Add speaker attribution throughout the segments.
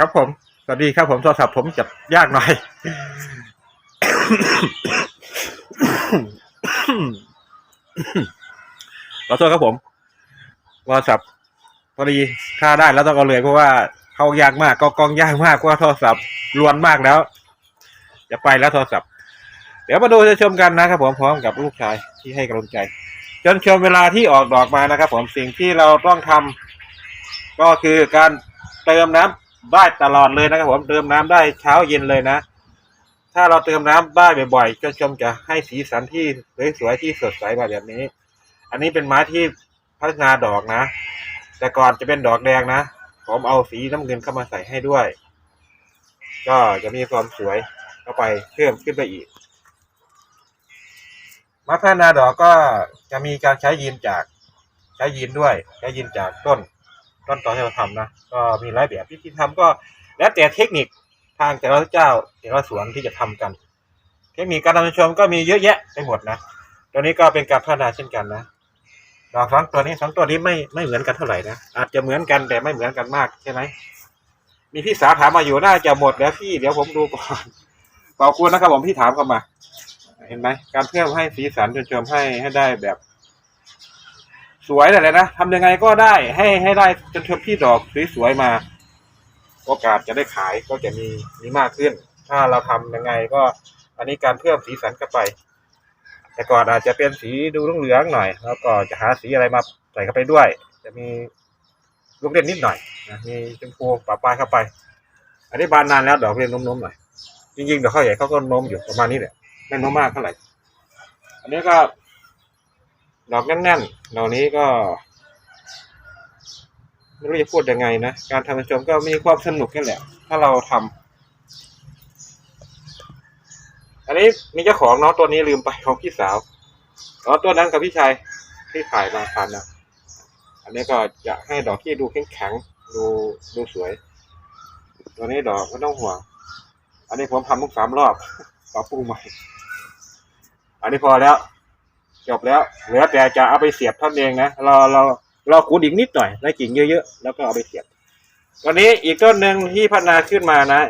Speaker 1: ครับผม สวัสดีครับผมโทรศัพท์ผมจะยากหน่อย ขอโทษครับผมโทรศัพท์พอดีค่าได้แล้วต้องเอาเลยเพราะว่าเข้ายากมากก็กล้องยากมากเพราะว่าโทรศัพท์ล้วนมากแล้ว จะไปแล้วโทรศัพท์ เดี๋ยวมาดูจะชมกันนะครับผมพร้อมกับลูกชายที่ให้กำลังใจ จนชมเวลาที่ออกดอกมานะครับผมสิ่งที่เราต้องทำก็คือการเติมน้ำ ได้ตลอดเลยนะครับผมเติมน้ำได้เช้าเย็นเลยนะ ถ้าเราเติมน้ำได้บ่อยๆจนชมจะให้สีสันที่สวยๆที่สดใสแบบนี้ อันนี้เป็นไม้ที่พัฒนาดอกนะ แต่ก่อนจะเป็นดอกแดงนะ ผมเอาสีน้ำเงินเข้ามาใส่ให้ด้วย ก็จะมีความสวยเข้าไปเพิ่มขึ้นไปอีกมาพัฒนาดอกก็จะมีการใช้ยีนจากใช้ยีนด้วย ใช้ยีนจากต้น ต้นตอนที่เราทำนะก็มีหลายแบบวิธีทำก็ แล้วแต่เทคนิคทางแต่ละเจ้าแต่ละสวนที่จะทำกัน เทคนิคการทำชมก็มีเยอะแยะไปหมดนะตัวนี้ก็เป็นการพัฒนาเช่นกันนะดอกสองตัวนี้สองตัวนี้ไม่ไม่เหมือนกันเท่าไหร่นะอาจจะเหมือนกันแต่ไม่เหมือนกันมากใช่ไหมมีพี่สาวถามมาอยู่น่าจะหมดแล้วพี่เดี๋ยวผมดูก่อนขอบคุณนะครับผมที่ถามเข้ามา เห็นไหมการเพิ่มให้สีสันจนชมให้ให้ได้แบบ สวยเลยนะทำยังไงก็ได้ ให้ให้ได้จนชมที่ดอกสวยๆมา โอกาสจะได้ขายก็จะมีมีมากขึ้น ถ้าเราทำยังไงก็ อันนี้การเพิ่มสีสันเข้าไป แต่ก่อนอาจจะเป็นสีดูเหลืองๆหน่อย แล้วก็จะหาสีอะไรมาใส่เข้าไปด้วย จะมีลูกเล่นนิดหน่อยนะมีชมพูปะปลายเข้าไป อันนี้บานนานแล้วดอกเล่นน้มๆหน่อยจริงๆดอกข้าวใหญ่เขาก็น้มอยู่ประมาณนี้แหละไม่น้มมากเท่าไหร่อันนี้ก็ ดอกแน่นๆเหล่านี้ก็ไม่รู้จะพูดยังไงนะ การทำกระจมก็มีความสนุกแค่แหละ ถ้าเราทำอันนี้มีเจ้าของเนาะตัวนี้ลืมไปของพี่สาวอ๋อตัวนั้นกับพี่ชายที่ถ่ายมาคันนะอันนี้ก็จะให้ดอกที่ดูแข็งแข็งๆดูดูสวย ตัวนี้ดอกไม่ต้องห่วง อันนี้ผมทำทุกสามรอบปรับปรุงใหม่ อันนี้พอแล้ว จบแล้วเหลือแต่จะเอาไปเสียบเท่านั้นเองนะเราเราเราขุดอีกนิดหน่อยได้กิ่งเยอะๆแล้วก็เอาไปเสียบ วันนี้อีกต้นหนึ่งที่พัฒนาขึ้นมานะ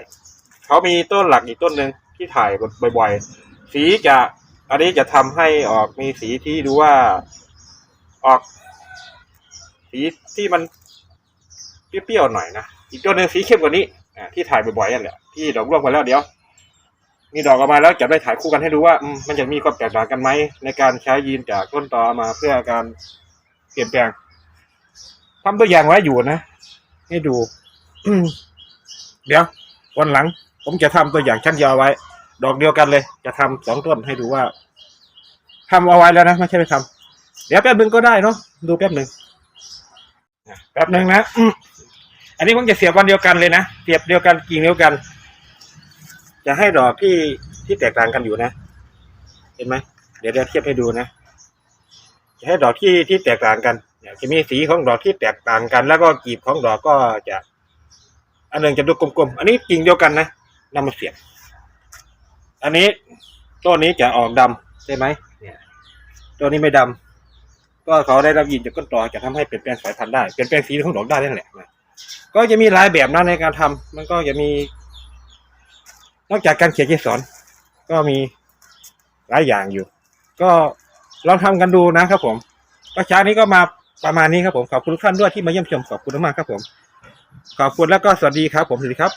Speaker 1: เขามีต้นหลักอีกต้นหนึ่งที่ถ่ายบ่อยๆ สีจะอันนี้จะทำให้ออกมีสีที่ดูว่าออก สีที่มันเปรี้ยวๆหน่อยนะอีกต้นหนึ่งสีเข้มกว่านี้อ่าที่ถ่ายบ่อยๆนั่นแหละที่ดอกร่วงไปแล้วเดี๋ยว มีดอกออกมาแล้วจะได้ถ่ายคู่กันให้ดูว่ามันจะมีความแตกต่างกันไหมในการใช้ยีนจากต้นตอมาเพื่อการเปลี่ยนแปลงทำตัวอย่างไว้อยู่นะ ให้ดูเดี๋ยววันหลัง ผมจะทำตัวอย่างชั้นยาวไว้ ดอกเดียวกันเลย จะทำสองต้นให้ดูว่าทำเอาไว้แล้วนะไม่ใช่ไปทำเดี๋ยวแป๊บหนึ่งก็ได้เนาะดูแป๊บหนึ่งแป๊บหนึ่งนะอันนี้ผมจะเสียบวันเดียวกันเลยนะเสียบเดียวกันกิ่งเดียวกัน จะให้ดอกที่ที่แตกต่างกันอยู่นะ เห็นไหมเดี๋ยวเดี๋ยวเทียบให้ดูนะ จะให้ดอกที่ที่แตกต่างกันเนี่ยจะมีสีของดอกที่แตกต่างกัน แล้วก็กลีบของดอกก็จะ อันหนึ่งจะดูกลมๆ อันนี้กิ่งเดียวกันนะนำมาเสียบ อันนี้ต้นนี้จะออกดำใช่ไหมเนี่ยต้นนี้ไม่ดำก็เขาได้รับยินจากต้นตอจะทำให้เปลี่ยนแปลงสายพันธุ์ได้เปลี่ยนแปลงสีของดอกได้นั่นแหละนะก็จะมีหลายแบบนะในการทำมันก็จะมี นอกจากการเขียนเกสรก็มีหลายอย่างอยู่ ก็ลองทำกันดูนะครับผมก็เช้านี้ก็มาประมาณนี้ครับผมขอบคุณทุกท่านด้วยที่มาเยี่ยมชมขอบคุณมากครับผม ขอบคุณแล้วก็สวัสดีครับผมสวัสดีครับ